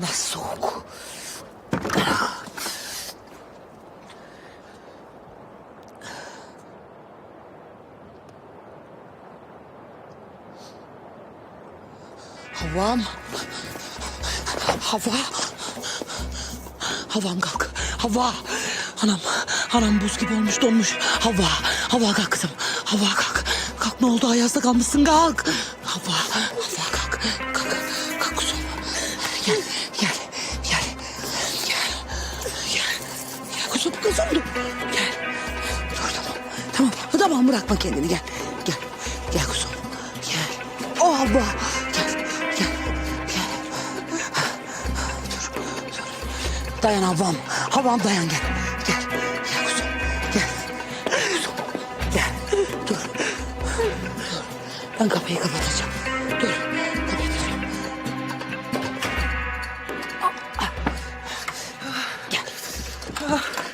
Nasıl soğuk? Havam. Hava. Havam kalk. Hava. Anam. Anam buz gibi olmuş donmuş. Hava. Hava kalk kızım. Hava kalk. Kalk ne oldu ayazda kalmışsın kalk. Hava. Hava kalk. Dur. Gel. Dur tamam. Tamam. Tamam bırakma kendini gel. Gel. Gel kuzum. Gel. Oh hava. Gel. Gel. Gel. Dur. Dur. Dayan havam. Havam dayan gel. Gel. Gel kuzum. Gel. Kuzum. Gel. Dur. Ben kapıyı kapatacağım. Dur. Kapatacağım. Gel.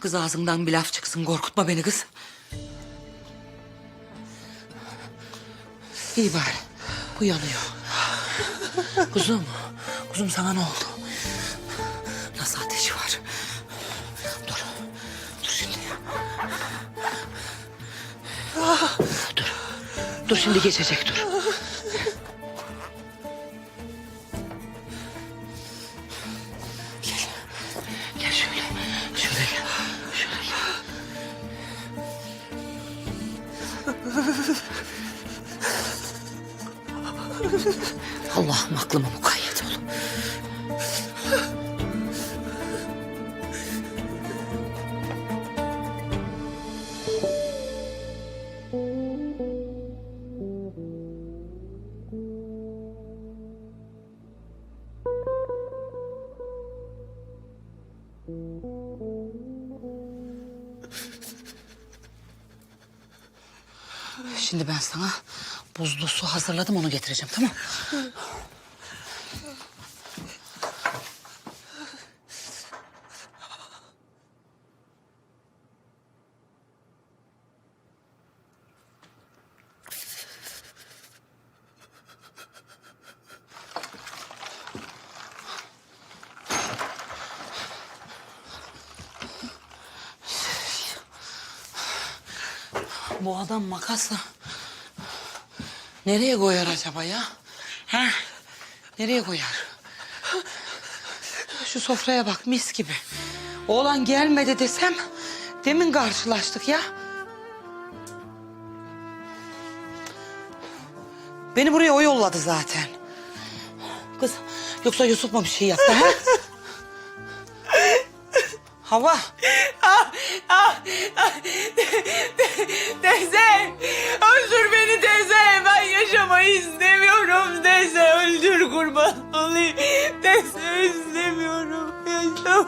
Kız ağzından bir laf çıksın korkutma beni kız. İyi bari. Bu yanıyor. Kuzum. Kuzum sana ne oldu? Nasıl ateşi var? Dur. Dur şimdi. Dur. Dur şimdi geçecek dur. Gel. Gel şöyle. Şöyle gel. Allah'ım aklıma mukayyet ol. Şimdi ben sana buzlu su hazırladım onu getireceğim tamam Bu adam makasla nereye koyar acaba ya? Ha? Nereye koyar? Şu sofraya bak mis gibi. Oğlan gelmedi desem demin karşılaştık ya. Beni buraya o yolladı zaten. Kız yoksa Yusuf mu bir şey yaptı ha? Hava. Ah, ah, ah. Teyze, öldür beni teyze. Ben yaşamayı istemiyorum teyze. Öldür kurban olayım. Teyze istemiyorum. Yaşam.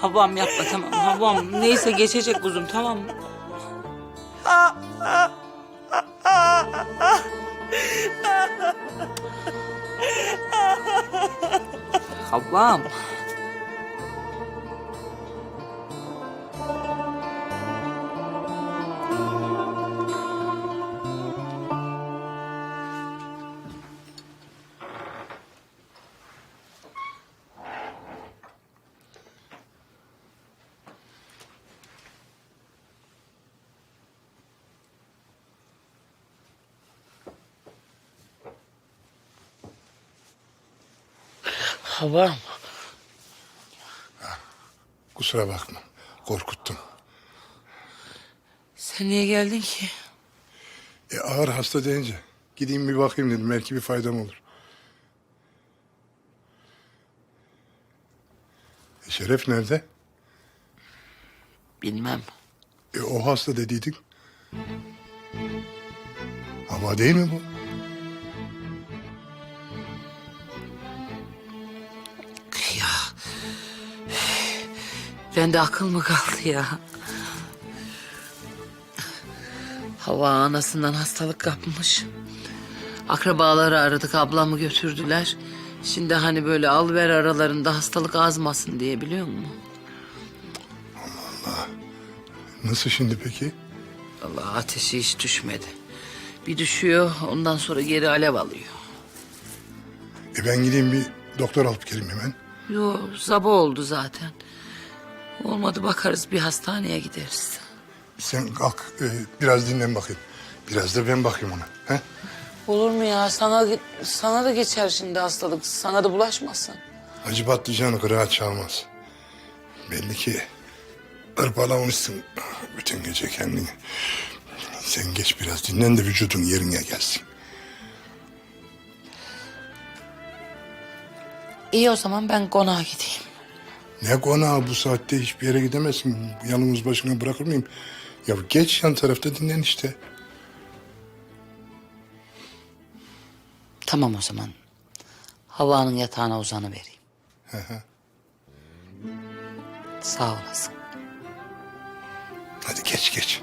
Havam yapma tamam havam. Neyse geçecek kuzum tamam mı? Havam. Havam. Kusura bakma. Korkuttum. Sen niye geldin ki? E, ağır hasta deyince gideyim bir bakayım dedim. Belki bir faydam olur. E, Şeref nerede? Bilmem. E, o hasta dediydin. Hava değil mi bu? Ya. Bende akıl mı kaldı ya? Hava anasından hastalık kapmış. Akrabaları aradık ablamı götürdüler. Şimdi hani böyle al ver aralarında hastalık azmasın diye biliyor musun? Nasıl şimdi peki? Allah ateşi hiç düşmedi. Bir düşüyor ondan sonra geri alev alıyor. E ben gideyim bir doktor alıp geleyim hemen. Yo sabah oldu zaten. Olmadı bakarız bir hastaneye gideriz. Sen kalk e, biraz dinlen bakayım. Biraz da ben bakayım ona. He? Olur mu ya sana sana da geçer şimdi hastalık sana da bulaşmasın. Acı patlıcanı kırağa çalmaz. Belli ki hırpalamışsın bütün gece kendini. Sen geç biraz dinlen de vücudun yerine gelsin. İyi o zaman ben konağa gideyim. Ne konağı bu saatte hiçbir yere gidemezsin. Yalnız başına bırakır mıyım? Ya geç yan tarafta dinlen işte. Tamam o zaman. Havanın yatağına uzanı vereyim. Sağ olasın. Hadi geç geç.